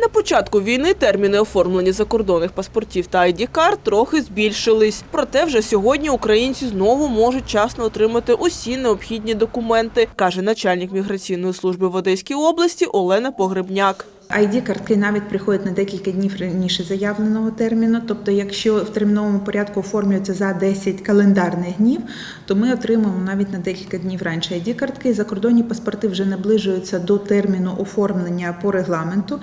На початку війни терміни оформлення закордонних паспортів та ID-карт трохи збільшились. Проте вже сьогодні українці знову можуть часно отримати усі необхідні документи, каже начальник міграційної служби в Одеській області Олена Погребняк. ID-картки навіть приходять на декілька днів раніше заявленого терміну. Тобто, якщо в терміновому порядку оформлюється за 10 календарних днів, то ми отримуємо навіть на декілька днів раніше ID-картки. Закордонні паспорти вже наближуються до терміну оформлення по регламенту.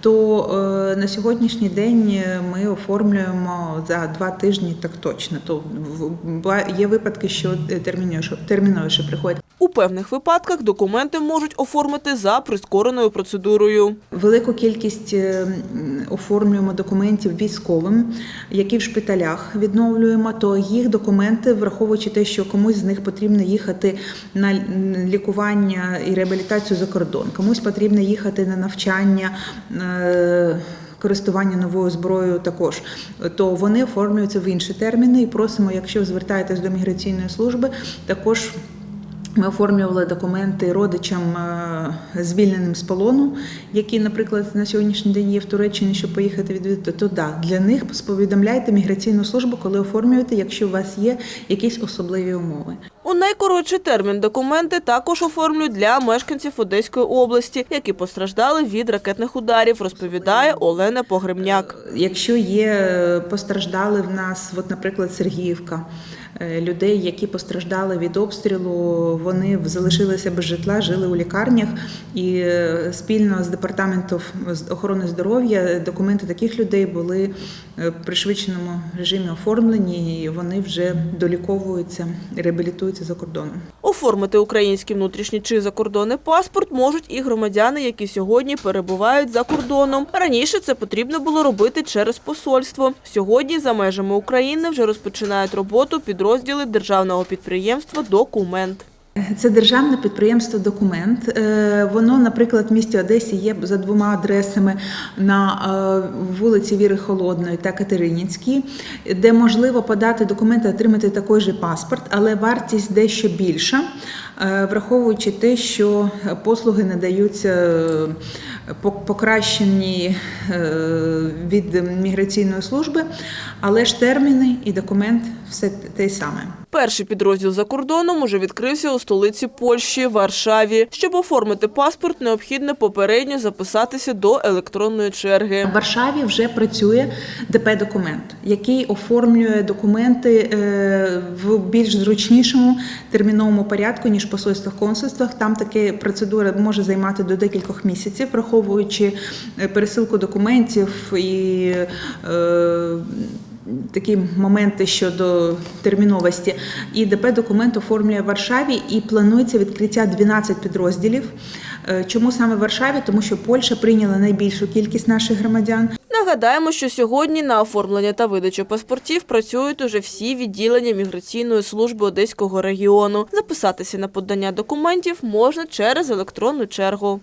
То е, на сьогоднішній день ми оформлюємо за два тижні так точно. То в- є випадки, що терміновіше, терміновіше приходять. У певних випадках документи можуть оформити за прискореною процедурою. Велику кількість е, оформлюємо документів військовим, які в шпиталях відновлюємо, то їх документи, враховуючи те, що комусь з них потрібно їхати на лікування і реабілітацію за кордон, комусь потрібно їхати на навчання. е, Користування новою зброєю також, то вони оформлюються в інші терміни і просимо, якщо звертаєтесь до міграційної служби, також ми оформлювали документи родичам е, звільненим з полону, які, наприклад, на сьогоднішній день є в Туреччині, щоб поїхати відвідати. То да, для них повідомляйте міграційну службу, коли оформлюєте, якщо у вас є якісь особливі умови. У найкоротший термін документи також оформлюють для мешканців Одеської області, які постраждали від ракетних ударів, розповідає Олена Погребняк. Якщо є е, постраждали в нас, от, наприклад, Сергіївка, е, людей, які постраждали від обстрілу, вони залишилися без житла, жили у лікарнях, і е, спільно з департаментом охорони здоров'я документи таких людей були е, в пришвидшеному режимі оформлені, і вони вже доліковуються, реабілітуються за кордоном. Оформити український внутрішній чи закордонний паспорт можуть і громадяни, які сьогодні перебувають за кордоном. Раніше це потрібно було робити через посольство. Сьогодні за межами України вже розпочинають роботу підрозділи державного підприємства Документ. Це державне підприємство Документ. Е, Воно, наприклад, в місті Одесі є за двома адресами на е, вулиці Віри Холодної та Катеринінській, де можливо подати документи, отримати такий же паспорт, але вартість дещо більша, е, враховуючи те, що послуги надаються покращені від міграційної служби, але ж терміни і документ все те саме. Перший підрозділ за кордоном уже відкрився у столиці Польщі Варшаві. Щоб оформити паспорт, необхідно попередньо записатися до електронної черги. В Варшаві вже працює ДП-документ, який оформлює документи е, в більш зручнішому терміновому порядку, ніж в посольствах консульствах. Там таке процедура може займати до декількох місяців, враховуючи е, пересилку документів і. е, Такі моменти щодо терміновості. І ДП документ оформлює в Варшаві і планується відкриття 12 підрозділів. Е, Чому саме в Варшаві? Тому що Польща прийняла найбільшу кількість наших громадян. Нагадаємо, що сьогодні на оформлення та видачу паспортів працюють уже всі відділення міграційної служби Одеського регіону. Записатися на подання документів можна через електронну чергу.